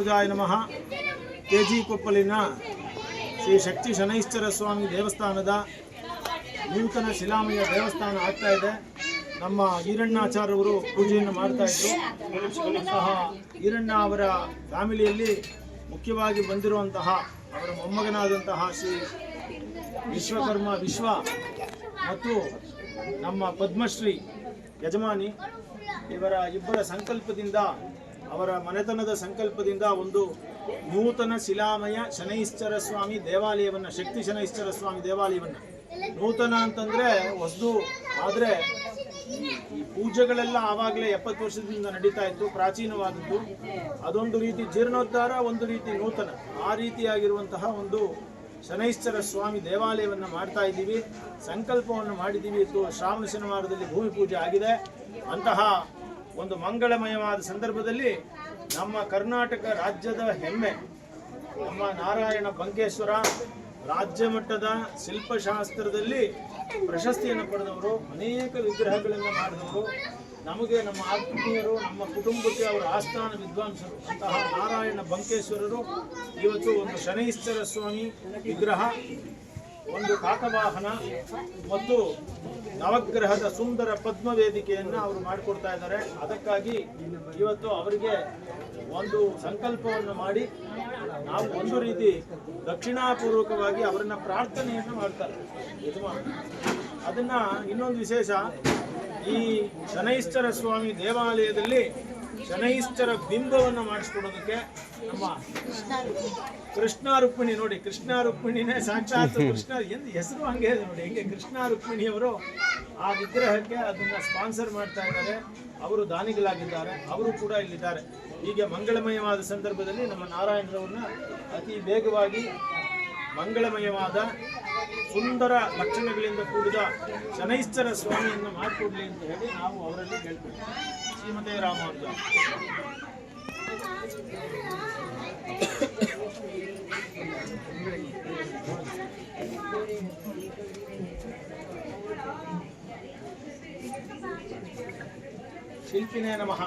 ರಾಮಾನುಜಾಯ ನಮಃ ಕೊಪ್ಪಲಿನ ಶ್ರೀ ಶಕ್ತಿ ಶನೈಶ್ವರ ಸ್ವಾಮಿ ದೇವಸ್ಥಾನದ ನೂತನ ಶಿಲಾಮಯ ದೇವಸ್ಥಾನ ಆಗ್ತಾ ಇದೆ ನಮ್ಮ ಈರಣ್ಣಾಚಾರ್ಯವರು ಪೂಜೆಯನ್ನು ಮಾಡ್ತಾ ಇದ್ರು ಸಹ ಈರಣ್ಣ ಅವರ ಫ್ಯಾಮಿಲಿಯಲ್ಲಿ ಮುಖ್ಯವಾಗಿ ಬಂದಿರುವಂತಹ ಅವರ ಮೊಮ್ಮಗನಾದಂತಹ ಶ್ರೀ ವಿಶ್ವಕರ್ಮ ವಿಶ್ವ ಮತ್ತು ನಮ್ಮ ಪದ್ಮಶ್ರೀ ಯಜಮಾನಿ ಇವರ ಇಬ್ಬರ ಸಂಕಲ್ಪದಿಂದ ಅವರ ಮನೆತನದ ಸಂಕಲ್ಪದಿಂದ ಒಂದು ನೂತನ ಶಿಲಾಮಯ ಶನೈಶ್ಚರ ಸ್ವಾಮಿ ದೇವಾಲಯವನ್ನು, ಶಕ್ತಿ ಶನೈಶ್ಚರ ಸ್ವಾಮಿ ದೇವಾಲಯವನ್ನು. ನೂತನ ಅಂತಂದ್ರೆ ಹೊಸದು ಆದರೆ ಈ ಪೂಜೆಗಳೆಲ್ಲ ಆವಾಗಲೇ ಎಪ್ಪತ್ತು ವರ್ಷದಿಂದ ನಡೀತಾ ಇತ್ತು, ಪ್ರಾಚೀನವಾದದ್ದು. ಅದೊಂದು ರೀತಿ ಜೀರ್ಣೋದ್ಧಾರ, ಒಂದು ರೀತಿ ನೂತನ. ಆ ರೀತಿಯಾಗಿರುವಂತಹ ಒಂದು ಶನೈಶ್ಚರ ಸ್ವಾಮಿ ದೇವಾಲಯವನ್ನು ಮಾಡ್ತಾ ಇದ್ದೀವಿ. ಸಂಕಲ್ಪವನ್ನು ಮಾಡಿದ್ದೀವಿ. ಇತ್ತು ಶ್ರಾವಣ ಶನಿವಾರದಲ್ಲಿ ಭೂಮಿ ಪೂಜೆ ಆಗಿದೆ. ಅಂತಹ ಒಂದು ಮಂಗಳಮಯವಾದ ಸಂದರ್ಭದಲ್ಲಿ ನಮ್ಮ ಕರ್ನಾಟಕ ರಾಜ್ಯದ ಹೆಮ್ಮೆ. ನಮ್ಮ ನಾರಾಯಣ ಬಂಕೇಶ್ವರ ರಾಜ್ಯ ಮಟ್ಟದ ಶಿಲ್ಪಶಾಸ್ತ್ರದಲ್ಲಿ ಪ್ರಶಸ್ತಿಯನ್ನು ಪಡೆದವರು, ಅನೇಕ ವಿಗ್ರಹಗಳನ್ನು ಮಾಡಿದವರು. ನಮಗೆ ನಮ್ಮ ಆತ್ಮೀಯರು, ನಮ್ಮ ಕುಟುಂಬಕ್ಕೆ ಅವರ ಆಸ್ಥಾನ ವಿದ್ವಾಂಸರು, ಅಂತಹ ನಾರಾಯಣ ಬಂಕೇಶ್ವರರು ಇವತ್ತು ಒಂದು ಶನೈಶ್ವರ ಸ್ವಾಮಿ ವಿಗ್ರಹ. ಒಂದು ಕಾಕವಾಹನ ಮತ್ತು ನವಗ್ರಹದ ಸುಂದರ ಪದ್ಮ ವೇದಿಕೆಯನ್ನು ಅವರು ಮಾಡಿಕೊಡ್ತಾ ಇದ್ದಾರೆ. ಅದಕ್ಕಾಗಿ ಇವತ್ತು ಅವರಿಗೆ ಒಂದು ಸಂಕಲ್ಪವನ್ನು ಮಾಡಿ ನಾವು ಒಂದು ರೀತಿ ದಕ್ಷಿಣಾಪೂರ್ವಕವಾಗಿ ಅವರನ್ನ ಪ್ರಾರ್ಥನೆಯನ್ನು ಮಾಡ್ತಾರೆ. ಯಜಮಾನ. ಅದನ್ನ ಇನ್ನೊಂದು ವಿಶೇಷ, ಈ ಶನೈಶ್ವರ ಸ್ವಾಮಿ ದೇವಾಲಯದಲ್ಲಿ ಶನೈಶ್ಚರ ಬಿಂಬವನ್ನು ಮಾಡಿಸ್ಕೊಡೋದಕ್ಕೆ ನಮ್ಮ ಕೃಷ್ಣ ರುಕ್ಮಿಣಿ ನೋಡಿ ಕೃಷ್ಣ ರುಕ್ಮಿಣಿನೇ ಸಾಕ್ಷಾತ್ ಕೃಷ್ಣ ಎಂದು ಹೆಸರು ಹಂಗೆ ನೋಡಿ. ಹೆಂಗೆ ಕೃಷ್ಣ ರುಕ್ಮಿಣಿಯವರು ಆ ವಿಗ್ರಹಕ್ಕೆ ಅದನ್ನ ಸ್ಪಾನ್ಸರ್ ಮಾಡ್ತಾ ಇದ್ದಾರೆ. ಅವರು ದಾನಿಗಳಾಗಿದ್ದಾರೆ. ಅವರು ಕೂಡ ಇಲ್ಲಿದ್ದಾರೆ. ಹೀಗೆ ಮಂಗಳಮಯವಾದ ಸಂದರ್ಭದಲ್ಲಿ ನಮ್ಮ ನಾರಾಯಣರವ್ರನ್ನ ಅತಿ ವೇಗವಾಗಿ ಮಂಗಳಮಯವಾದ ಸುಂದರ ಲಕ್ಷಣಗಳಿಂದ ಕೂಡಿದ ಶನೈಶ್ಚರ ಸ್ವಾಮಿಯನ್ನು ಮಾಡಿಕೊಡ್ಲಿ ಅಂತ ಹೇಳಿ ನಾವು ಅವರಲ್ಲಿ ಕೇಳ್ತೀವಿ ಶ್ರೀಮತಿ ರಾಮಾನುಜ. ಶಿಲ್ಪಿನೇ ನಮಃ.